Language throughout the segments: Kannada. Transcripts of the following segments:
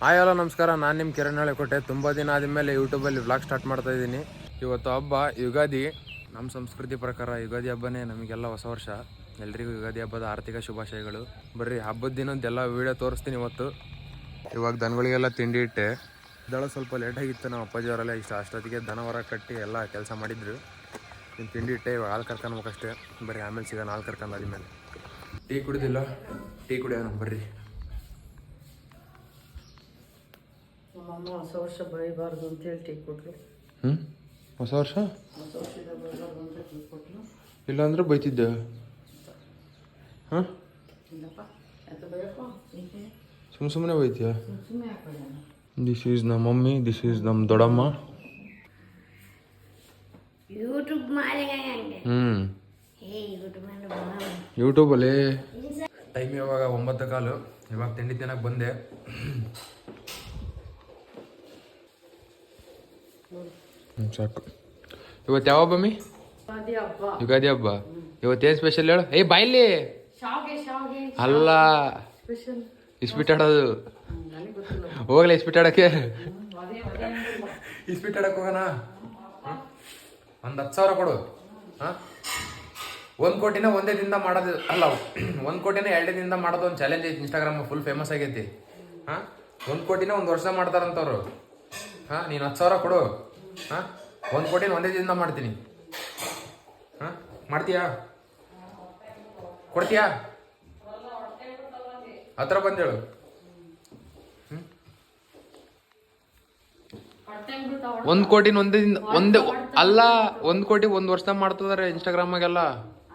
ಹಾಯ್ ಹಲೋ ನಮಸ್ಕಾರ. ನಾನು ನಿಮ್ಮ ಕಿರಣ್ ಕೊಟ್ಟೆ ತುಂಬ ದಿನ ಆದಮೇಲೆ ಯೂಟ್ಯೂಬಲ್ಲಿ ವ್ಲಾಗ್ ಸ್ಟಾರ್ಟ್ ಮಾಡ್ತಾ ಇದ್ದೀನಿ. ಇವತ್ತು ಹಬ್ಬ, ಯುಗಾದಿ. ನಮ್ಮ ಸಂಸ್ಕೃತಿ ಪ್ರಕಾರ ಯುಗಾದಿ ಹಬ್ಬನೇ ನಮಗೆಲ್ಲ ಹೊಸ ವರ್ಷ. ಎಲ್ರಿಗೂ ಯುಗಾದಿ ಹಬ್ಬದ ಆರ್ಥಿಕ ಶುಭಾಶಯಗಳು. ಬರ್ರಿ, ಹಬ್ಬದ ದಿನದ್ದೆಲ್ಲ ವೀಡಿಯೋ ತೋರಿಸ್ತೀನಿ ಇವತ್ತು. ಇವಾಗ ದನಗಳಿಗೆಲ್ಲ ತಿಂಡಿ ಇಟ್ಟೆ. ದಳ ಸ್ವಲ್ಪ ಲೇಟಾಗಿತ್ತು ನಮ್ಮ ಅಪ್ಪಾಜಿಯವರೆಲ್ಲ ಇಷ್ಟ ಅಷ್ಟೊತ್ತಿಗೆ ದನ ಹೊರ ಕಟ್ಟಿ ಎಲ್ಲ ಕೆಲಸ ಮಾಡಿದ್ರು. ನೀನು ತಿಂಡಿ ಇಟ್ಟೆ. ಇವಾಗ ಹಾಲು ಕರ್ಕೊಂಡ್ಬೇಕಷ್ಟೇ ಬರ್ರಿ, ಆಮೇಲೆ ಸಿಗೋಣ ಹಾಲು ಕರ್ಕೊಂಡು ಆದ್ಮೇಲೆ ಟೀ ಕುಡಿದಿಲ್ಲ ಟೀ ಕುಡಿಯೋಣ, ಬರ್ರಿ. ಹೊಸ ವರ್ಷ ಬೈಬಾರ್ದು ಅಂತೇಳಿ ಟೀ ಕೊಟ್ರು ಹ್ಞೂ ಹೊಸ ವರ್ಷ? ಹೊಸ ವರ್ಷದ ಬೈಬಾರ್ದು ಅಂತ ಟೀ ಕೊಟ್ರು ಇಲ್ಲಾಂದ್ರೆ ಬೈತಿದ್ದೆ. ಹಾಂ? ಇಲ್ಲಪ್ಪ ಯಾಕೆ ಬೈಯಪ್ಪ? ಏಕೆ ಸುಮ್ಮ ಸುಮ್ಮನೆ ಬೈತೀಯ? ಸುಮ್ಮನೆ ದಿಸ್ ಈಸ್ ನಮ್ಮ ಮಮ್ಮಿ ದಿಸ್ ಈಸ್ ನಮ್ಮ ದೊಡ್ಡಮ್ಮ ಯೂಟ್ಯೂಬ್ ಮಾಡಿ ಹ್ಞೂ ಯೂಟ್ಯೂಬಲ್ಲಿ ಟೈಮ್ ಇವಾಗ ಒಂಬತ್ತು ಕಾಲು ಇವಾಗ ತಿಂಡಿ ತಿನ್ನಕ್ಕೆ ಬಂದೆ. ಹ್ಞೂ ಸಾಕು. ಇವತ್ತು ಯಾವ ಬಮ್ಮಿ ಯುಗಾದಿ ಹಬ್ಬ. ಇವತ್ತೇನು ಸ್ಪೆಷಲ್ ಹೇಳು? ಏ ಬಾಯ್ಲಿ. ಶಾವ್ಗೆ ಶಾವ್ಗೆ. ಅಲ್ಲ. ಸ್ಪೆಷಲ್ ಇಸ್ಬಿಟ್ಟಾಡೋದು ಹೋಗ್ಲಿ ಇಸ್ಬಿಟ್ಟಾಡಕ್ಕೆ ಅದೇ ಇಸ್ಬಿಟ್ಟಾಡಕ್ಕೆ ಹೋಗೋಣ? ಒಂದು ಹತ್ತು ಸಾವಿರ ಕೊಡು. ಹಾಂ? ಒಂದು ಕೋಟಿನ ಒಂದೇ ದಿನ ಮಾಡೋದು ಅಲ್ಲ ಒಂದು ಕೋಟಿನ ಎರಡೇ ದಿನ ಮಾಡೋದು ಒಂದು ಚಾಲೆಂಜ್ ಐತಿ. ಇನ್ಸ್ಟಾಗ್ರಾಮ್ ಫುಲ್ ಫೇಮಸ್ ಆಗೈತಿ. ಹಾಂ? ಒಂದು ಕೋಟಿನ ಒಂದು ವರ್ಷ ಮಾಡ್ತಾರಂತವ್ರು. ಹಾಂ ನೀನು ಹತ್ತು ಸಾವಿರ ಕೊಡು. ಹಾಂ ಒಂದು ಕೋಟಿನ ಒಂದೇ ದಿನ ಮಾಡ್ತೀನಿ. ಹಾಂ ಮಾಡ್ತೀಯಾ? ಕೊಡ್ತೀಯಾ? ಹತ್ರ ಬಂದೇಳು ಒಂದ್ ಕೋಟಿನ ಒಂದೇ ದಿನ ಒಂದೇ ಅಲ್ಲ ಒಂದ್ ಕೋಟಿ ಒಂದ್ ವರ್ಷ ಮಾಡ್ತದಾರೆ ಇನ್ಸ್ಟಾಗ್ರಾಮಾಗೆಲ್ಲ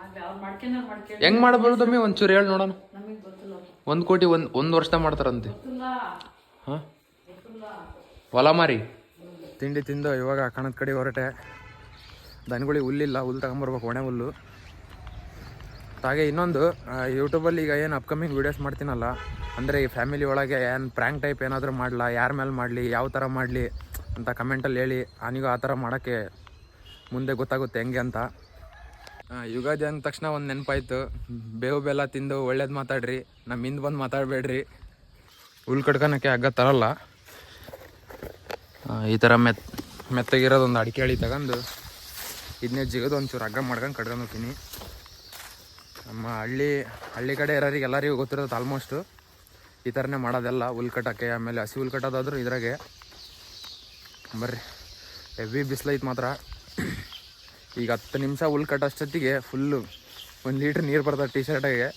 ಆಗೆಲ್ಲ ಹೆಂಗ್ ಮಾಡಬಹುದಮ್ಮಿ ಒಂಚೂರು ಹೇಳಿ ನೋಡೋಣ. ಒಂದ್ ಕೋಟಿ ಒಂದ್ ಒಂದ್ ವರ್ಷ ಮಾಡ್ತಾರಂತೆ. ಹಾ? ಹೊಲ ಮಾರಿ? ತಿಂಡಿ ತಿಂದು ಇವಾಗ ಕಣದ ಕಡೆ ಹೊರಟೆ. ದನಗಳಿಗೆ ಹುಲ್ಲಿಲ್ಲ, ಹುಲ್ಲು ತಗೊಂಬರ್ಬೇಕು, ಒಣೆ ಹುಲ್ಲು. ಹಾಗೆ ಇನ್ನೊಂದು ಯೂಟ್ಯೂಬಲ್ಲಿ ಈಗ ಏನು ಅಪ್ಕಮಿಂಗ್ ವೀಡಿಯೋಸ್ ಮಾಡ್ತೀನಲ್ಲ, ಅಂದರೆ ಈ ಫ್ಯಾಮಿಲಿ ಒಳಗೆ ಏನು ಪ್ರ್ಯಾಂಕ್ ಟೈಪ್ ಏನಾದರೂ ಮಾಡಲ, ಯಾರ ಮೇಲೆ ಮಾಡಲಿ, ಯಾವ ಥರ ಮಾಡಲಿ ಅಂತ ಕಮೆಂಟಲ್ಲಿ ಹೇಳಿ ನನಗೂ ಆ ಥರ ಮಾಡೋಕ್ಕೆ ಮುಂದೆ ಗೊತ್ತಾಗುತ್ತೆ ಹೆಂಗೆ ಅಂತ. ಯುಗಾದಿ ಅಂದ ತಕ್ಷಣ ಒಂದು ನೆನಪಾಯಿತು. ಬೇವು ಬೆಲ್ಲ ತಿಂದು ಒಳ್ಳೇದು ಮಾತಾಡ್ರಿ ನಮ್ಮ ಹಿಂದೆ ಬಂದು ಮಾತಾಡಬೇಡ್ರಿ. ಹುಲ್ ಕಟ್ಕೊಳಕ್ಕೆ ಹಗ್ಗ ತರಲ್ಲ. ಈ ಥರ ಮೆತ್, ಮೆತ್ತಗಿರೋದು ಒಂದು ಅಡಿಕೆ ಹಳಿ ತಗೊಂಡು ಇದನ್ನೇ ಜಿಗೋದು ಒಂಚೂರು ಹಗ್ಗ ಮಾಡ್ಕೊಂಡು ಕಡ್ಕೊಂಡು ಹೋಗ್ತೀನಿ. ನಮ್ಮ ಹಳ್ಳಿ ಹಳ್ಳಿ ಕಡೆ ಇರೋರಿಗೆ ಎಲ್ಲರಿಗೂ ಗೊತ್ತಿರೋದು ಆಲ್ಮೋಸ್ಟು ಈ ಥರನೇ ಮಾಡೋದೆಲ್ಲ. ಹುಲ್ ಕಟ್ಟೋಕ್ಕೆ ಆಮೇಲೆ ಹಸಿ ಹುಲ್ ಕಟ್ಟೋದಾದ್ರೂ ಇದ್ರಾಗೆ. ಬರ್ರಿ ಹೆವಿ ಬಿಸಿಲೈತೆ ಮಾತ್ರ. ಈಗ ಹತ್ತು ನಿಮಿಷ ಹುಲ್ ಕಟ್ಟೋಷ್ಟೊತ್ತಿಗೆ ಫುಲ್ಲು ಒಂದು ಲೀಟ್ರ್ ನೀರು ಬರ್ತದೆ ಟಿ ಶರ್ಟಾಗೆ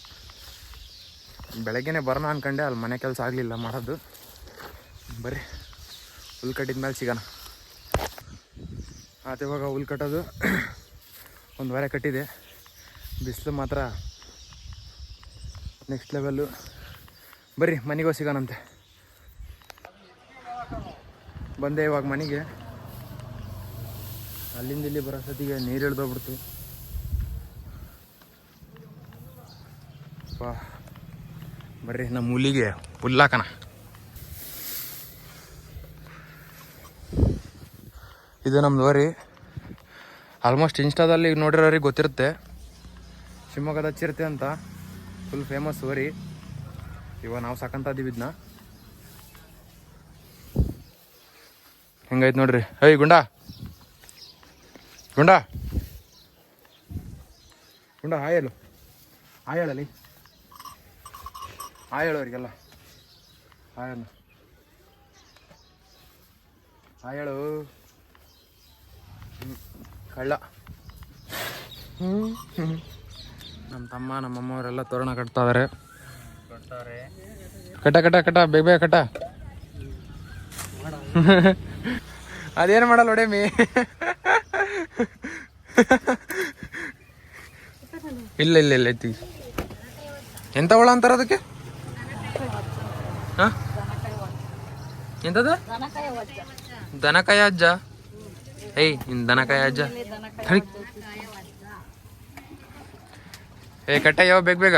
ಬೆಳಗ್ಗೆನೆ ಬರೋಣ ಅಂದ್ಕೊಂಡೆ ಅಲ್ಲಿ ಮನೆ ಕೆಲಸ ಆಗಲಿಲ್ಲ ಮಾಡೋದು. ಬರ್ರಿ. ಹುಲ್ ಕಟ್ಟಿದ ಮೇಲೆ ಸಿಗೋಣ. ಆತ ಇವಾಗ ಹುಲ್ ಕಟ್ಟೋದು ಒಂದು ವಾರ ಕಟ್ಟಿದೆ. ಬಿಸಿಲು ಮಾತ್ರ ನೆಕ್ಸ್ಟ್ ಲೆವೆಲ್ಲು ಬರ್ರಿ, ಮನೆಗೆ ಸಿಗೋಣಂತೆ. ಬಂದೆ ಇವಾಗ ಮನೆಗೆ. ಅಲ್ಲಿಂದ ಇಲ್ಲಿ ಬರೋ ಸತಿಗೆ ನೀರು ಇಳ್ದೋಗ್ಬಿಡ್ತು ಪಾ ಬರ್ರಿ, ನಮ್ಮ ಹುಲಿಗೆ ಹುಲ್ಲಾಕಣ ಇದು ನಮ್ದು ವರಿ ಆಲ್ಮೋಸ್ಟ್ ಇನ್ಸ್ಟಾದಲ್ಲಿ ನೋಡಿರೋರಿಗೆ ಗೊತ್ತಿರುತ್ತೆ. ಶಿವಮೊಗ್ಗದ ಚಿರತೆ ಅಂತ ಫುಲ್ ಫೇಮಸ್ ವರಿ ಇವಾಗ ನಾವು ಸಾಕಂತ ಇದೀವಿ ಇದನ್ನ ಹೆಂಗೈತೆ ನೋಡ್ರಿ? ಹೇಯ್ ಗುಂಡ. ಗುಂಡ. ಗುಂಡ, ಹಾಯ್ ಹೇಳು. ಹಾಯ್ ಹೇಳಲಿ. ಹಾಯ್ ಹ್ಮ್. ಕಳ್ಳ. ನಮ್ಮ ತಮ್ಮ ನಮ್ಮಮ್ಮವರೆಲ್ಲ ತೋರಣ ಕಟ್ತಾ ಇದಾರೆ. ಕಟ್ಟ ಕಟ್ಟ ಕಟ್ಟ ಬೇಗ ಬೇಗ ಕಟ್ಟ. ಅದೇನು ಮಾಡಲ್ಲ ಒಡೆಮಿ ಇಲ್ಲ ಇಲ್ಲ ಇಲ್ಲ ಐತಿ. ಎಂತ ಒಳ ಅಂತಾರ ಅದಕ್ಕೆ? ಹಾ? ಎಂತದ? ದನಕಾಯ ಅಜ್ಜ ಏಯ್, ನಿನ್ ದನಕಾಯ ಅಜ್ಜ. ಏ ಕಟ್ಟ ಯಾವ ಬೇಗ ಬೇಗ?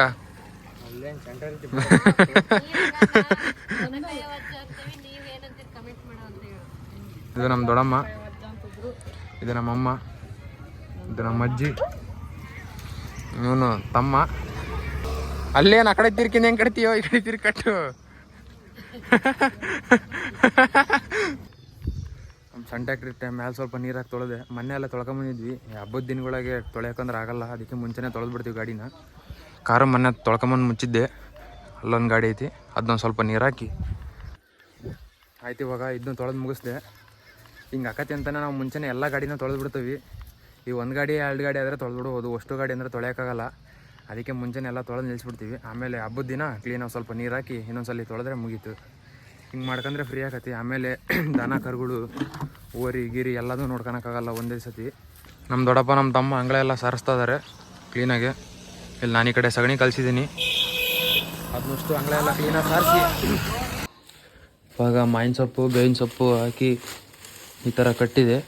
ಇದು ನಮ್ಮ ದೊಡ್ಡಮ್ಮ. ಇದು ನಮ್ಮಮ್ಮ. ಇದು ನಮ್ಮ ಅಜ್ಜಿ ಇವನು ತಮ್ಮ. ಅಲ್ಲೇನು ಆ ಕಡೆ ತಿರ್ಕಿನ, ಹೆಂಗ್ ಕಟ್ತೀಯೋ? ಈ ಕಡೆ ತಿರ್ಗಿ ಕಟ್ಟು ನಮ್ಮ ಸಣ್ಣ ಟ್ಯಾಕ್ಟ್ರಿ ಟೈಮ್ ಮೇಲೆ ಸ್ವಲ್ಪ ನೀರಾಗಿ ತೊಳೆದೆ. ಮೊನ್ನೆ ಎಲ್ಲ ತೊಳ್ಕೊಂಬಂದಿದ್ವಿ ಹಬ್ಬದ ದಿನಗಳಿಗೆ ತೊಳೆಯೋಕಂದ್ರೆ ಆಗಲ್ಲ. ಅದಕ್ಕೆ ಮುಂಚೆನೇ ತೊಳೆದು ಬಿಡ್ತೀವಿ ಗಾಡಿನ. ಕಾರು ಮೊನ್ನೆ ತೊಳ್ಕೊಂಬಂದು ಮುಚ್ಚಿದ್ದೆ. ಅಲ್ಲೊಂದು ಗಾಡಿ ಐತಿ. ಅದನ್ನೊಂದು ಸ್ವಲ್ಪ ನೀರು ಹಾಕಿ. ಆಯ್ತು ಇವಾಗ ಇದನ್ನ ತೊಳೆದು ಮುಗಿಸ್ದೆ. ಹಿಂಗೆ ಆಕತಿ ಅಂತಲೇ ನಾವು ಮುಂಚೆನೇ ಎಲ್ಲ ಗಾಡಿನ ತೊಳೆದು ಬಿಡ್ತೀವಿ. ಈ ಒಂದು ಗಾಡಿ, ಎರಡು ಗಾಡಿ ಆದರೆ ತೊಳೆದು ಬಿಡ್ಬೋದು. ಅಷ್ಟು ಗಾಡಿ ಅಂದರೆ ತೊಳೆಯೋಕ್ಕಾಗಲ್ಲ ಅದಕ್ಕೆ ಮುಂಚೆನೆ ಎಲ್ಲ ತೊಳೆದು ನಿಲ್ಲಿಸ್ಬಿಡ್ತೀವಿ ಆಮೇಲೆ ಹಬ್ಬದ ದಿನ ಕ್ಲೀನಾಗಿ ಸ್ವಲ್ಪ ನೀರು ಹಾಕಿ ಇನ್ನೊಂದ್ಸಲಿ ತೊಳೆದ್ರೆ ಮುಗೀತು. ಹಿಂಗೆ ಮಾಡ್ಕೊಂಡ್ರೆ ಫ್ರೀ ಆಗತ್ತೆ. ಆಮೇಲೆ ದನ, ಕರುಗಳು ಓರಿ ಗಿರಿ ಎಲ್ಲದೂ ನೋಡ್ಕೊಳಕ್ಕಾಗಲ್ಲ ಒಂದೇ ಸತಿ. ನಮ್ಮ ದೊಡ್ಡಪ್ಪ ನಮ್ಮ ತಮ್ಮ ಅಂಗಳ ಎಲ್ಲ ಸಾರಿಸ್ತಾ ಇದ್ದಾರೆ ಕ್ಲೀನಾಗೆ ಇಲ್ಲಿ ನಾನು ಈ ಕಡೆ ಸಗಣಿ ಕಲಿಸಿದ್ದೀನಿ. ಅದನ್ನಷ್ಟು ಅಂಗಳ ಎಲ್ಲ ಕ್ಲೀನಾಗಿ ಸಾರಿಸಿ. ಇವಾಗ ಮಾಯಿನ ಸೊಪ್ಪು, ಬೇವಿನ ಸೊಪ್ಪು ಹಾಕಿ ಈ ಥರ ಕಟ್ಟಿದೆ.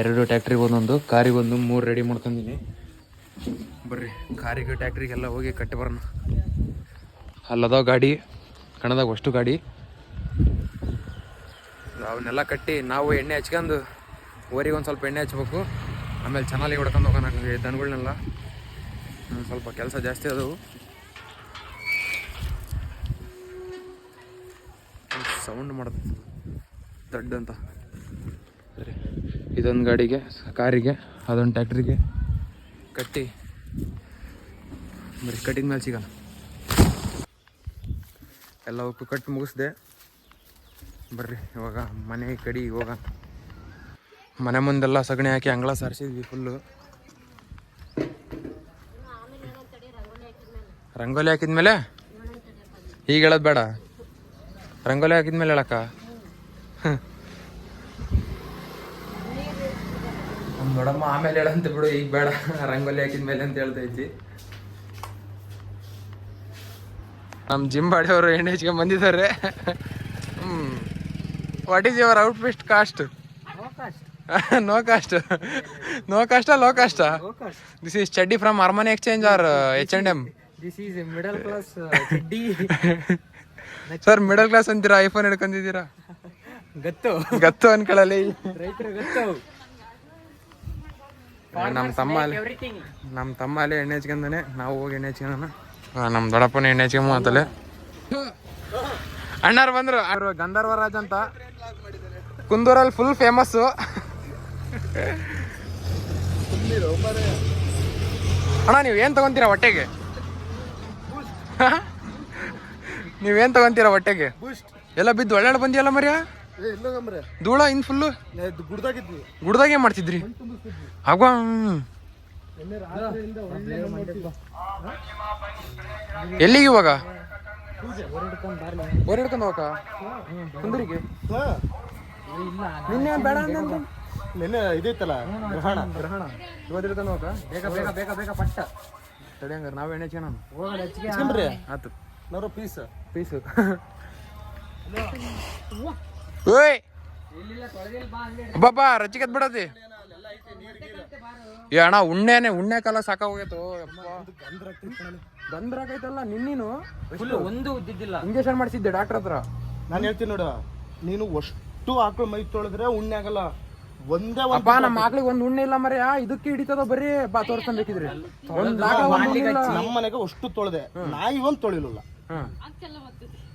ಎರಡು ಟ್ಯಾಕ್ಟ್ರಿಗೆ ಒಂದೊಂದು, ಕಾರಿಗೆ ಒಂದು, ಮೂರು ರೆಡಿ ಮಾಡ್ಕೊಂಡಿನಿ ಬರ್ರಿ, ಕಾರಿಗೆ ಟ್ಯಾಕ್ಟ್ರಿಗೆಲ್ಲ ಹೋಗಿ ಕಟ್ಟಿ ಬರೋಣ. ಅಲ್ಲದ ಗಾಡಿ, ಕಣದಾಗ ಅಷ್ಟು ಗಾಡಿ. ಅವನ್ನೆಲ್ಲ ಕಟ್ಟಿ ನಾವು ಎಣ್ಣೆ ಹಚ್ಕೊಂಡು ಓರಿಗೆ ಒಂದು ಸ್ವಲ್ಪ ಎಣ್ಣೆ ಹಚ್ಬೇಕು. ಆಮೇಲೆ ಚೆನ್ನಾಗಿ ಹೊಡ್ಕೊಂಡು ಹೋಗೋಣ ದನಗಳನ್ನೆಲ್ಲ ಸ್ವಲ್ಪ ಕೆಲಸ ಜಾಸ್ತಿ ಅದು. ಸೌಂಡ್ ಮಾಡುತ್ತೆ ದೊಡ್ಡ ಅಂತ. ಸರಿ. ಇದೊಂದು ಗಾಡಿಗೆ, ಕಾರಿಗೆ, ಅದೊಂದು ಟ್ಯಾಕ್ಟ್ರಿಗೆ ಕಟ್ಟಿ. ಬರೀ ಕಟ್ಟಿದ ಮೇಲೆ ಸಿಗೋಣ ಎಲ್ಲವಕ್ಕೂ ಕಟ್ಟಿ ಮುಗಿಸ್ದೆ. ಬರ್ರಿ, ಇವಾಗ ಮನೆ ಕಡಿ ಇವಾಗ ಮನೆ ಮುಂದೆಲ್ಲ ಸಗಣಿ ಹಾಕಿ ಅಂಗಳ ಸಾರಿಸಿದ್ವಿ ಫುಲ್ಲು ರಂಗೋಲಿ ಹಾಕಿದ್ಮೇಲೆ? ಈಗ ಹೇಳೋದು ಬೇಡ. ರಂಗೋಲಿ ಹಾಕಿದ್ಮೇಲೆ ಹೇಳಕ್ಕ? ನೋಡಮ್ಮ, ಆಮೇಲೆ ಹೇಳಂತ ಬಿಡು ಈಗ ಬೇಡ. ರಂಗೋಲಿ ಹಾಕಿದ್ಮೇಲೆ ಅಂತ ಹೇಳ್ತೈತಿ ನಮ್ಮ ಜಿಮ್ ಬಾಡಿಯವರು ಎಣ್ಣೆ ಹಚ್ಕೊಂಡ್ ಬಂದಿದ್ದಾರೆ. What is your outfit cost no cost no cost low cost this is ಚಡ್ಡಿ from Armani exchange R H and M this is middle class D sir middle class ಅಂತೀರಾ ಐಫೋನ್ ಹಿಡ್ಕೊಂಡಿದ್ದೀರಾ? ಗತ್ತು. ಗತ್ತು ಅನ್ಕೊಳ್ಳಲಿ. ನಮ್ಮ ತಮ್ಮ ಅಲ್ಲಿ ನಮ್ಮ ತಮ್ಮ ಅಲ್ಲಿ ಎಣ್ಣೆ ಹಚ್ಕೊಂಡಾನೆ ನಾವು ಹೋಗಿ ಎಣ್ಣೆ ಹಚ್ಕೊಂಡ ನಮ್ಮ ದೊಡ್ಡಪ್ಪನ ಎಣ್ಣೆ ಹಚ್ಕೊಂಬ ಅಂತಲೆ ಅಣ್ಣಾರು ಬಂದ್ರು. ಅವರು ಗಂಧರ್ವ ರಾಜ್ ಅಂತ. ಕುಂದೂರಲ್ಲಿ ಫುಲ್ ಫೇಮಸ್ಸು ಅಣ್ಣ ನೀವು ಏನು ತಗೊಂತೀರಾ ಹೊಟ್ಟೆಗೆ? ನೀವೇನು ತಗೊಂತೀರಾ ಹೊಟ್ಟೆಗೆ? ಎಲ್ಲ ಬಿದ್ದು ಒಳ್ಳೆ ಬಂದಿಯಲ್ಲ ಮರ್ಯಾ? ಧೂಳ ಇನ್ ಫುಲ್ಲು ಗುಡ್ದಾಗೆ ಮಾಡ್ತಿದ್ರಿ? ಆಗ ಎಲ್ಲಿಗೆ ಇವಾಗ? ಓರ್ ಹಿಡ್ಕೊಂಡು ಹೋಗ ಕುಂದರಿಗೆ ನಿನ್ನೆ ಬೇಡ ಅಂತ ನಿನ್ನೆ ಇದೈತಲ್ಲ ಗ್ರಹಣ. ಗ್ರಹಣ ಇವತ್ತು ಹಿಡ್ಕೊಂಡು ಹೋಗ. ಬೇಗ ಬೇಗ ಬೇಗ ಬೇಗ ಪಟ್ಟ. ತಡಿ ಹಂಗಾರೆ ನಾವು ಎಣ್ಣೆ ಚೆನ್ನ ಹಚ್ಕೊಂಬ್ರಿ ಆತು. ನೂರು ಪೀಸ್ ಪೀಸು ಓಯ್! ಬಾಬಾ ರಚಿಕತ್ ಬಿಡತಿ ಏ ಅಣ್ಣ ಉಣ್ಣೆನೆ ಉಣ್ಣೆ ಕಾಲ ಸಾಕಾಗೋಗೈತು ಗಂದ್ರಾಗೈತಲ್ಲ ನಿನ್ನೀನು? ಫುಲ್ ಒಂದು ಉದ್ದಿದ್ದಿಲ್ಲ. ಇಂಜೆಕ್ಷನ್ ಮಾಡಿಸಿದ್ದೆ ಡಾಕ್ಟರ್ ಹತ್ರ. ನಾನು ಹೇಳ್ತೀನಿ ನೋಡು ನೀನು ಅಷ್ಟು ಆಕಳು ಮೈ ತೊಳೆದ್ರೆ ಉಣ್ಣೆ ಆಗಲ್ಲ. ಒಂದೇ ಅಪ್ಪ ನಮ್ಮ ಮಕ್ಳಿಗೆ ಒಂದು ಉಣ್ಣೆ ಇಲ್ಲ ಮರೆಯ ಇದಕ್ಕೆ ಹಿಡಿತದ ಬರೀ ಬಾ ಒಂದ್ ಒಂದ್ ಉಣ್ಣೆ ಇಲ್ಲ. ನಮ್ಮ ಮನೆಗೆ ಅಷ್ಟು ತೊಳೆದೆ. ನಾಯಿ ಒಂದು ತೊಳಿಲಿಲ್ಲ. ಹ್ಮ್.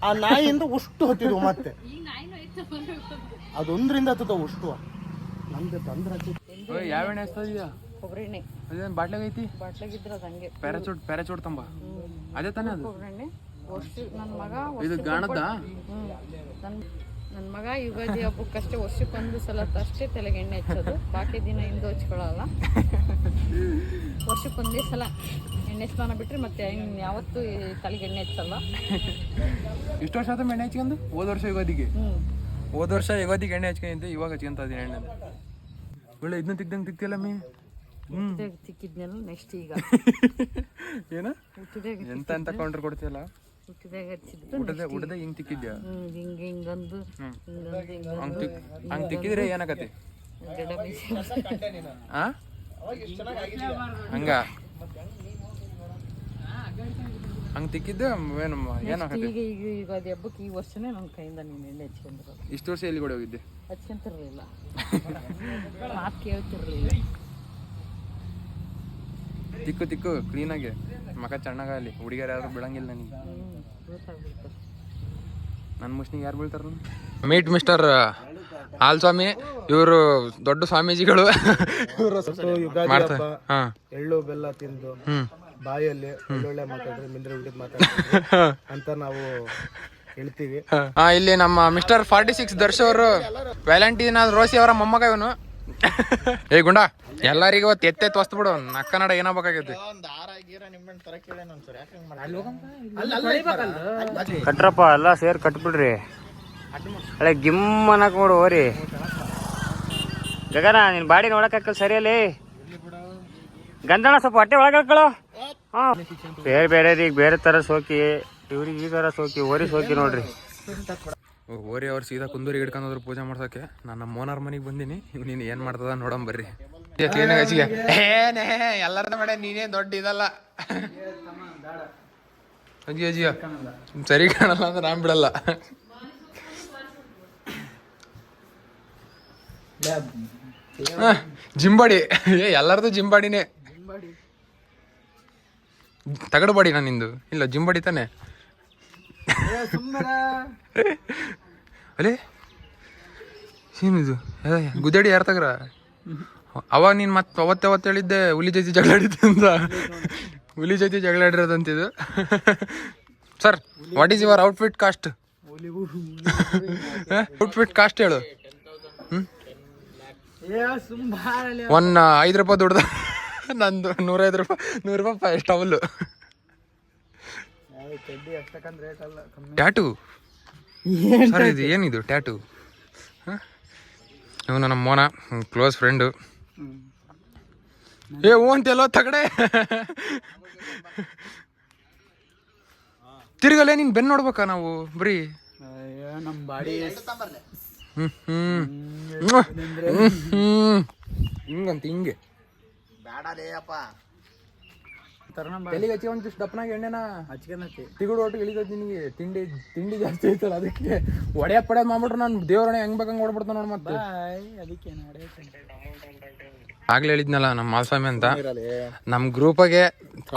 ಆ ನಾಯಿಯಿಂದ ಅಷ್ಟು ಹತ್ತಿದ್ವು ಮತ್ತೆ. ಅದೊಂದ್ರಿಂದ ಹತ್ತದ ಅಷ್ಟು. ನಮ್ದು ತಂದ್ರೆ ಯಾವ ಎಣ್ಣೆ ಹಚ್ತಾ ಇದೀಯಾ? ಕೊಬ್ಬರಿ ಎಣ್ಣೆ. ಅದೇನ್ ಬಾಟ್ಲಾಗ ಐತಿ? ಬಾಟ್ಲಾಗಿದ್ರ ಅದು ಹಂಗೆ. ಪ್ಯಾರಾಚೂಟ್ ಪ್ಯಾರಾಚೂಟ್ ತಂಬ. ಅದೇ ತಾನೇ ಅದು? ಕೊಬ್ಬರಿ ಎಣ್ಣೆ. ವರ್ಷ ನನ್ನ ಮಗ ಇದು ಗಾಣದ? ನನ್ನ ನನ್ನ ಮಗ ಯುಗಾದಿ ಹಬ್ಬಕ್ಕಷ್ಟೇ ವರ್ಷಕ್ಕೊಂದು ಸಲ ಅಷ್ಟೇ ತಲೆಗೆ ಎಣ್ಣೆ ಹಚ್ಚೋದು. ಬಾಕಿ ದಿನ ಹಿಂದೆ ಹಚ್ಕೊಳ್ಳಲ್ಲ. ವರ್ಷಕ್ಕೊಂದೇ ಸಲ ಎಣ್ಣೆ ಸ್ನಾನ ಬಿಟ್ಟರೆ ಮತ್ತೆ ಯಾವತ್ತು ಯಾವತ್ತೂ ಈ ತಲೆಗೆ ಎಣ್ಣೆ ಹಚ್ಚಲ್ಲ. ಇಷ್ಟು ವರ್ಷ ಆದ ಎಣ್ಣೆ ಹಚ್ಕೊಂಡು ಹೋದ ವರ್ಷ ಯುಗಾದಿಗೆ? ಹೋದ ವರ್ಷ ಯುಗಾದಿಗೆ ಎಣ್ಣೆ ಹಚ್ಕೊಂಡಿದ್ದೆ ಇವಾಗ ಹಚ್ಕೊಂತ ಇದೀನಿ ಎಣ್ಣೆ ಒಳ್ಳೆ ಇದನ್ನ ತಿಕ್ದಂಗೆ ತಿಕ್ತಿಯಲ್ಲ ಮೀ? ಹುಟ್ಟಿದಾಗ ತಿಕ್ಕಿದ್ನಲ್ಲ ನೆಕ್ಸ್ಟ್ ಈಗ. ಏನ? ಹುಟ್ಟಿದಾಗ ಎಂತ ಎಂತ ಕೌಂಟರ್ ಕೊಡ್ತೀಯಲ್ಲ? ಹುಟ್ಟಿದಾಗ ಹಚ್ಚಿದ್ದು ಊಟದ ಊಟದ ಹಿಂಗ್ ತಿಕ್ಕಿದ್ಯಾ? ಹ್ಮ್ ಹಿಂಗ ಹಿಂಗಂದು ಹ್ಮ್. ಹಿಂಗಂದು ಹಿಂಗಂದು ಹಂಗ್ ತಿಕ್ ಹಂಗ್ ತಿಕ್ಕಿದ್ರೆ ಏನಾಗತ್ತೆ? ಗಡ ಹಂಗ? ಹಂಗ್ ತಿಕ್ಕಿದ್ದು ಏನು ಏನು ಈಗ ಈಗ ಯುಗಾದಿ ಹಬ್ಬಕ್ಕೆ ಈ ವರ್ಷನೇ ನನ್ನ ಕೈಯಿಂದ ನೀನು ಎಣ್ಣೆ ಹಚ್ಕೊಂಡಿರೋದು. ಇಷ್ಟು ವರ್ಷ ಎಲ್ಲಿ ಕೂಡ ಹೋಗಿದ್ದೆ? ಹಚ್ಕೊಂತಿರ್ಲಿಲ್ಲ. ಮಾತು ಕೇಳ್ತಿರ್ಲಿಲ್ಲ. ತಿಕ್ಕು ತಿಕ್ಕು ಕ್ಲೀನಾಗಿ ಮಕ ಚೆನ್ನಾಗಲಿ ಹುಡುಗಿಯರು ಯಾರು ಬಿಡಂಗಿಲ್ಲ ನನಗೆ. ನನ್ನ ಮುಷ್ನಿಗೆ ಯಾರು ಬೀಳ್ತಾರ ಮೀಟ್ ಮಿಸ್ಟರ್ ಹಾಲ್ಸ್ವಾಮಿ ಇವರು ದೊಡ್ಡ ಸ್ವಾಮೀಜಿಗಳು. ಇವರು ಮಾಡ್ತಾರೆ ಎಳ್ಳು ಬೆಲ್ಲ ತಿಂದು. ಹ್ಮ್. ಬಾಯಲ್ಲಿ ಒಳ್ಳೊಳ್ಳೆ ಮಾತಾಡ್ರಿ ಮಿಂದ್ರೆ ಉಳಿದ್ ಮಾತಾಡ್ರಿ ಅಂತ ನಾವು ಹೇಳ್ತೀವಿ. ಹಾ. ಇಲ್ಲಿ ನಮ್ಮ ಮಿಸ್ಟರ್ ಫಾರ್ಟಿ ಸಿಕ್ಸ್ ದರ್ಶ ಅವರು ವ್ಯಾಲೆಂಟೀನ್ ರೋಸಿ ಅವರ ಮೊಮ್ಮಗ ಇವನು. ಏ ಗುಂಡ ಎಲ್ಲರಿಗೂ ಇವತ್ತು ಎತ್ತೆತ್ತು ವಸ್ತು ಬಿಡು ನಕ್ಕ ಕನ್ನಡ ಏನಾಗಬೇಕಾಗೈತಿ ಕಟ್ರಪ್ಪ ಎಲ್ಲ ಸೇರ್ ಕಟ್ಬಿಡ್ರಿ. ಅಳೆ ಗಿಮ್ ಅನ್ನಕ್ ನೋಡು ಹೋರಿ. ಗಗನ ನಿನ್ ಬಾಡಿ ನೋಡಕ್ ಹಾಕಲ್ ಸರಿಯಲ್ಲಿ? ಗಂಧಣ ಸ್ವಲ್ಪ ಹೊಟ್ಟೆ ಒಳಗೆ ಹಾಕೊಳ್ಳೋ ಬೇರೆ ಬೇರೆ ಈಗ ಬೇರೆ ತರ ಸೋಕಿ, ಇವ್ರಿಗೆ ಈ ತರ ಸೋಕಿ, ಓರಿ ಸೋಕಿ ನೋಡ್ರಿ. ಓರಿ ಅವ್ರು ಸೀದಾ ಕುಂದೂರಿ ಹಿಡ್ಕೊಂಡ್ರು ಪೂಜೆ ಮಾಡ್ಸಕ್ಕೆ ನಾನು ಮೋನಾರ್ ಮನೆಗೆ ಬಂದಿನಿ. ಇವ್ ನೀನು ಏನು ಮಾಡ್ತದ ನೋಡಮ್ ಬರ್ರಿ. ಏನೇ ಎಲ್ಲರದ ಮೇಡ ನೀನೇ ದೊಡ್ಡ ಇದಲ್ಲ. ಅಜ್ಜಿ, ಅಜ್ಜಿಯ ಸರಿ ಕಾಣಲ್ಲ ಅಂದ್ರೆ ನಾನು ಬಿಡಲ್ಲ. ಜಿಂಬಾಡಿ. ಎಲ್ಲರದು ಜಿಂಬಾಡಿನೇ. ತಗಡು ಬಾಡಿ ನಾನು ನಿಂದು. ಇಲ್ಲ ಜಿಂಬಾಡಿ ತಾನೆ? ಅಲೇ? ಏನಿದು? ಗುದ್ದಾಡಿ ಯಾರು ತಗ್ರ? ಅವಾಗ ನೀನು ಮತ್ತೆ ಅವತ್ತೆ ಅವತ್ತು ಹೇಳಿದ್ದೆ ಹುಲಿ ಜೊತೆ ಜಗಳಾಡಿದ್ದೆ ಅಂತ. ಹುಲಿ ಜೊತೆ ಜಗಳಾಡಿರೋದಂತಿದು sir what is your outfit cost outfit cost ಹೇಳು. ಒನ್ ಐದು ರೂಪಾಯಿ ದುಡ್ದ. ನಂದು ನೂರೈದು ರೂಪಾಯಿ ನೂರು ರೂಪಾಯಿ ಸ್ಟವಲ್ಲು ಟ್ಯಾಟು ಸರ್ ಇದು ಏನಿದು ಟ್ಯಾಟು ಇವನು ನಮ್ಮ ಮೋನ ಕ್ಲೋಸ್ ಫ್ರೆಂಡು ಏ ಹ್ಞೂ ಅಂತೆಲ್ಲೋ ತಗಡೆ. ತಿರುಗಲೇ ನೀನು ಬೆನ್ನು ನೋಡ್ಬೇಕಾ ನಾವು ಬರೀ? ಹ್ಞೂ ಬಾಡಿ ಹ್ಮ್ ಹ್ಮ್. ಹ್ಮ್ ಹ್ಮ್. ಹಿಂಗಂತ ಹಿಂಗೆ. ತಲೆಗೆ ಹಚ್ಚಿ ಒಂದಿಷ್ಟು ದಪ್ಪನಾಗ ಎಣ್ಣೆನ? ತಿಗುಡು ಒಟ್ಟು ಇಳಿದೈತಿ ನಿನಗೆ? ತಿಂಡಿ ತಿಂಡಿ ಜಾಸ್ತಿ ಐತಲ್ಲ ಅದಕ್ಕೆ. ಒಡೆಯ ಪಡೆಯೋದು ಮಾಡ್ಬಿಟ್ರೆ ನಾನು ದೇವ್ರಣ ಹೆಂಗ್ ಬೇಕಂಗ್ ಓಡ್ಬಿಡ್ತಾನ ನೋಡ್ ಮತ್ತೆ. ಆಗ್ಲೇ ಹೇಳಿದ್ನಲ್ಲ ನಮ್ಮ ಮಾಲ್ಸ್ವಾಮಿ ಅಂತ. ನಮ್ ಗ್ರೂಪಾಗೆ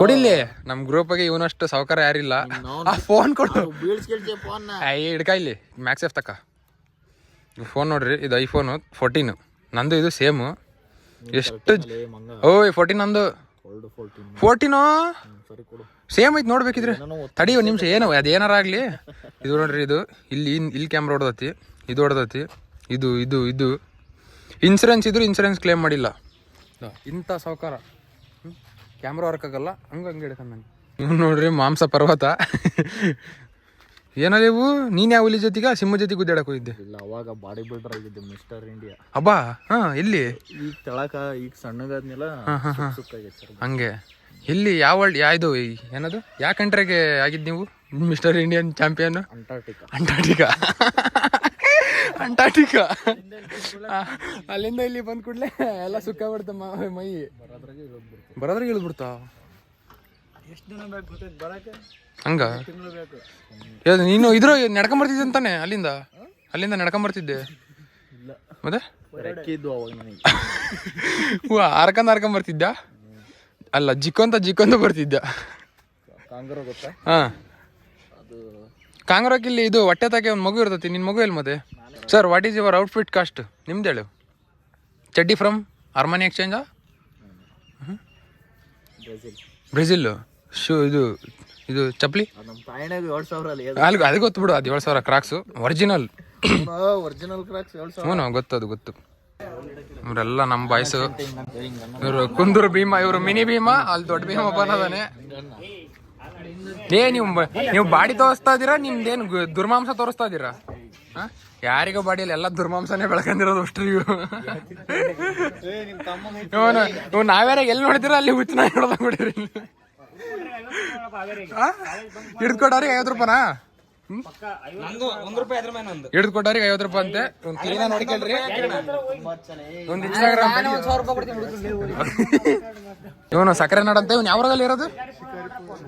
ಕೊಡಿಲ್ಲಿ. ನಮ್ ಗ್ರೂಪಾಗೆ ಇವನಷ್ಟು ಸೌಕರ್ಯ ಯಾರಿಲ್ಲ. ಆ ಫೋನ್ ಕೊಡು. ಐ ಹಿಡ್ಕ ಇಲ್ಲಿ. ಮ್ಯಾಕ್ಸ್ ಎಫ್ ತಕ್ಕ. ಫೋನ್ ನೋಡ್ರಿ ಇದು ಐಫೋನು ಫೋರ್ಟೀನು ನಂದು ಇದು ಸೇಮು ಎಷ್ಟು ಓಯ್ ಫೋರ್ಟೀನ್ ನಂದು. ಫೋರ್ಟೀನು ಸೇಮ್ ಐತಿ ನೋಡ್ಬೇಕಿದ್ರೆ. ತಡಿ ಒಂದು ನಿಮಿಷ ಏನು ಅದು ಏನಾರ ಆಗಲಿ. ಇದು ನೋಡ್ರಿ ಇದು ಇಲ್ಲಿ ಇಲ್ಲಿ ಕ್ಯಾಮ್ರಾ ಹೊಡ್ದತಿ ಇದು ಹೊಡ್ದತಿ ಇದು ಇದು ಇದು. ಇನ್ಸೂರೆನ್ಸ್ ಇದ್ರು ಇನ್ಸೂರೆನ್ಸ್ ಕ್ಲೇಮ್ ಮಾಡಿಲ್ಲ. ಇಂಥ ಸಾವುಕಾರ. ಕ್ಯಾಮ್ರಾ ವರ್ಕ್ ಆಗಲ್ಲ ಹಂಗೆ ಹಂಗೆ ಹಿಡ್ಕೊಂಡಂಗೆ ಇವ್ ನೋಡ್ರಿ ಮಾಂಸ ಪರ್ವತ. ಏನದೇವು ನೀನ್ ಯಾವ ಹುಲಿ ಜೊತೆಗ? ಸಿಂಹ ಜೊತೆ ಗುದ್ದಾಡಕ್ ಹೋಗಿದ್ದೆ. ಇಲ್ಲ ಅವಾಗ ಬಾಡಿ ಬಿಲ್ಡರ್ ಆಗಿದ್ದೆ ಮಿಸ್ಟರ್ ಇಂಡಿಯಾ ಅಬ್ಬಾ ಹಾ ಎಲ್ಲಿ? ಈಗ ತಳಕ ಈಗ ಸಣ್ಣಗಾದ್ಮೇಲೆ ಹಂಗೆ. ಇಲ್ಲಿ ಯಾವ ವರ್ಲ್ಡ್ ಯಾ ಇದು ಏನದು? ಯಾವ ಕಂಟ್ರಿಗೆ ಆಗಿದ್ದು ನೀವು mister Indian champion Antarctica Antarctica Antarctica ಅಲ್ಲಿಂದ ಇಲ್ಲಿ ಬಂದ್ ಕೂಡ್ಲೆ ಎಲ್ಲ ಸುಕ್ಕ ಬಿಡ್ತ ಮೈ. ಬರೋದ್ರಾಗ ಇಳಿದ್ಬಿಡ್ತಾ ಎಷ್ಟು ದಿನ ಬೇಕು ಗೊತ್ತೈತೆ ಬರಕ್ಕೆ ಹಂಗ? ನೀನು ಇದ್ರ ನಡ್ಕೊಂಡ್ ಬರ್ತಿದ್ದೆ ಅಂತಾನೆ ಅಲ್ಲಿಂದ? ಅಲ್ಲಿಂದ ನಡ್ಕೊಂಡ್ ಬರ್ತಿದ್ದೆ. ಮತ್ತೆ? ರೆಕ್ಕೆ ಇದ್ದು ಅವಾಗ ನನಗೆ. ಹ್ಞೂ ಹರ್ಕೊಂಡ್ ಹರ್ಕೊಂಡ್ ಬರ್ತಿದ್ದ ಅಲ್ಲ ಜಿಕ್ಕೊಂತ ಜಿಕ್ಕೊಂತ ಬರ್ತಿದ್ದ ಕಾಂಗರ ಗೊತ್ತಾ? ಹಾ. ಕಾಂಗ್ರಾಕ್ ಇಲ್ಲಿ ಇದು ಹೊಟ್ಟೆ ತಾಕೆ ಒಂದು ಮಗು ಇರ್ತೈತಿ ನಿನ್ನ ಮಗು ಎಲ್ಲಿ ಮತ್ತೆ? Sir what is your outfit cost ನಿಮ್ದು ಹೇಳು. ಚಡ್ಡಿ ಫ್ರಮ್ ಅರ್ಮನಿ ಎಕ್ಸ್ಚೇಂಜಾ ಬ್ರೆಜಿಲ್. ಬ್ರೆಜಿಲ್ ಶೂ ಇದು ಇದು ಚಪ್ಪಲಿ? ಅದು ನಮ್ಮ ತಾಯಿನಾಗ ಏಳು ಸಾವಿರ ಅಲ್ಲಿ ಅಲ್ಲಿ ಅದು ಗೊತ್ತು ಬಿಡು ಅದು ಏಳು ಸಾವಿರ ಕ್ರಾಕ್ಸು ಒರಿಜಿನಲ್ ಒರಿಜಿನಲ್ ಕ್ರಾಕ್ಸ್ ಏಳು ಸಾವಿರ. ಹ್ಞೂ ಗೊತ್ತು ಅದು ಗೊತ್ತು. ಇವರೆಲ್ಲ ನಮ್ಮ ಬಾಯ್ಸು. ಇವರು ಕುಂದೂರು ಭೀಮ ಇವರು ಮಿನಿ ಭೀಮ ಅಲ್ಲಿ ದೊಡ್ಡ ಭೀಮ ಬಂದದಾನೆ ಏ ನೀವು ನೀವು ಬಾಡಿ ತೋರಿಸ್ತಾ ಇದೀರಾ ನಿಮ್ದೇನು ದುರ್ಮಾಂಸ ತೋರಿಸ್ತಾ ಇದ್ದೀರಾ? ಯಾರಿಗೂ ಬಾಡಿಯಲ್ಲಿ ಎಲ್ಲ ದುರ್ಮಾಂಸನೇ ಬೆಳ್ಕೊಂಡಿರೋದು ಅಷ್ಟು ಇವನು ಇವ್ ನಾವ್ಯಾರ ಎಲ್ಲಿ ನೋಡಿದಿರ ಅಲ್ಲಿ ಹುಚ್ಚನ ಬಿಡಿರಿ ಹಿಡ್ದು ಕೊಡೋರಿಗೆ ಐವತ್ತು ರೂಪಾಯಿನಾ? ಹಿಡ್ದು ಕೊಟ್ಟವ್ರಿಗೆ ಐವತ್ತು ರೂಪಾಯಿ ಅಂತೆ. ಒಂದು ಕ್ಲೀನ ನೋಡ್ಕೊಳ್ರಿ. ಒಂದು ಇನ್ಸ್ಟಾಗ್ರಾಮ್ ಇವನು ಸಕ್ಕರೆ ನಾಡಂತೆ ಇವ್ನು ಯಾವ ಊರಲ್ಲಿ ಇರೋದು?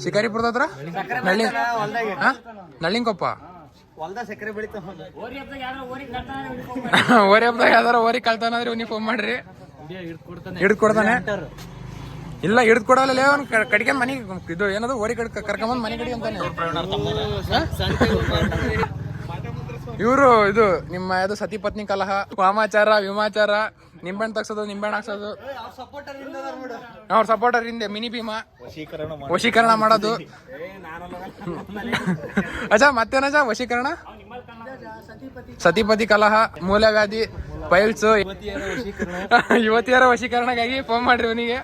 ಶಿಕಾರಿಪುರದ ಹತ್ರ? ನಳ್ಳಿ ಹಾ? ನಳ್ಳಿಂಕೊಪ್ಪ? ಓರಿ ಹಬ್ಬದಾಗ ಯಾವ್ದಾರ ಓರಿ ಕಳ್ತಾನ ಅಂದ್ರೆ ಇವ್ನಿಗೆ ಫೋನ್ ಮಾಡ್ರಿ. ಹಿಡ್ದು ಕೊಡ್ತಾನೆ. ಇಲ್ಲ ಹಿಡ್ದು ಕೊಡಲ್ಲ ಅವ್ನು ಕಡಿಗೆ ಮನೆಗೆ ಇದು ಏನದು ಓಡಿ ಕಡ್ ಕರ್ಕೊಂಬಂದ್ ಮನೆ ಕಡಿ ಅಂತಾನೆ. ಇವರು ಇದು ನಿಮ್ಮ ಯಾವ್ದು ಸತಿಪತ್ನಿ ಕಲಹ ವಾಮಾಚಾರ ವಿಮಾಚಾರ ನಿಂಬೆಹಣ್ಣು ತಗ್ಸೋದು ನಿಂಬೆಹಣ್ಣು ಹಾಕ್ಸೋದು. ಅವ್ರ ಸಪೋರ್ಟರ್ ಹಿಂದೆ ಮಿನಿ ಭೀಮಾ. ವಶೀಕರಣ ಮಾಡೋದು. ಅಜ ಮತ್ತೇನಜ ವಶೀಕರಣ? ಸತಿಪತಿ ಕಲಹ ಮೂಲವ್ಯಾಧಿ ಪೈಲ್ಸ್ ಯುವತಿಯರ ವಶೀಕರಣಕ್ಕಾಗಿ ಫೋನ್ ಮಾಡ್ರಿ ಅವನಿಗೆ.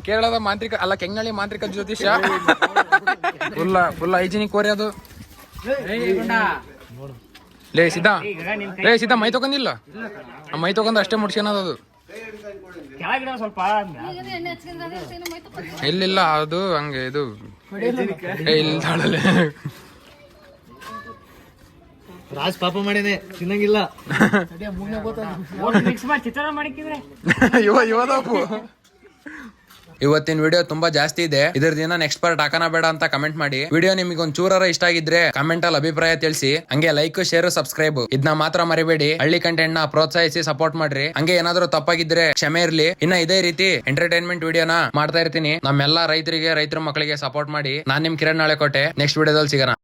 ಕೇರಳದ ಮಾಂತ್ರಿಕ ಅಲ್ಲ ಕೆಂಗಳಿ ಮಾಂತ್ರಿಕ ಜ್ಯೋತಿಷ ಫುಲ್ ಫುಲ್ ಹೈಜಿನಿಕ್ ಕೋರಿ ಅದು. ಲೇ ಸಿದ್ಧ. ಲೇ ಸಿದ್ಧ ಮೈ ತಗೊಂಡಿಲ್ಲ? ಆ ಮೈ ತಗೊಂಡು ಅಷ್ಟೇ ಮುಡ್ಸ್ಕೊಳೋದು ಅದು. ಇಲ್ಲಿಲ್ಲ ಅದು ಹಂಗೆ ಇದು. ತಾಳಲೆ ರಾಜ್ ಪಾಪ ಮಾಡಿದೆ ತಿನ್ನಂಗಿಲ್ಲ. ಇವ ಇವದಪ್ಪು ಇವತ್ತಿನ ವಿಡಿಯೋ ತುಂಬಾ ಜಾಸ್ತಿ ಇದೆ. ಇದರ ದಿನ ನೆಕ್ಸ್ಟ್ ಪಾರ್ಟ್ ಹಾಕೋಣ ಬೇಡ ಅಂತ ಕಮೆಂಟ್ ಮಾಡಿ. ವಿಡಿಯೋ ನಿಮಗೆ ಒಂದ್ ಚೂರಾರ ಇಷ್ಟ ಆಗಿದ್ರೆ ಕಮೆಂಟ್ ಅಲ್ಲಿ ಅಭಿಪ್ರಾಯ ತಿಳಿಸಿ. ಹಂಗೆ ಲೈಕ್ ಶೇರ್ ಸಬ್ಸ್ಕ್ರೈಬ್ ಇದನ್ನ ಮಾತ್ರ ಮರಿಬೇಡಿ. ಹಳ್ಳಿ ಕಂಟೆಂಟ್ನ ಪ್ರೋತ್ಸಾಹಿಸಿ ಸಪೋರ್ಟ್ ಮಾಡ್ರಿ. ಹಂಗೆ ಏನಾದ್ರೂ ತಪ್ಪಾಗಿದ್ರೆ ಕ್ಷಮೆ ಇರ್ಲಿ. ಇನ್ನ ಇದೇ ರೀತಿ ಎಂಟರ್ಟೈನ್ಮೆಂಟ್ ವಿಡಿಯೋನ ಮಾಡ್ತಾ ಇರ್ತೀನಿ. ನಮ್ಮೆಲ್ಲಾ ರೈತರಿಗೆ, ರೈತರ ಮಕ್ಕಳಿಗೆ ಸಪೋರ್ಟ್ ಮಾಡಿ. ನಾನ್ ನಿಮ್ ಕಿರಣ್ ನಾಳೆ ಕೊಟ್ಟೆ ನೆಕ್ಸ್ಟ್ ವಿಡಿಯೋದಲ್ಲಿ ಸಿಗೋಣ.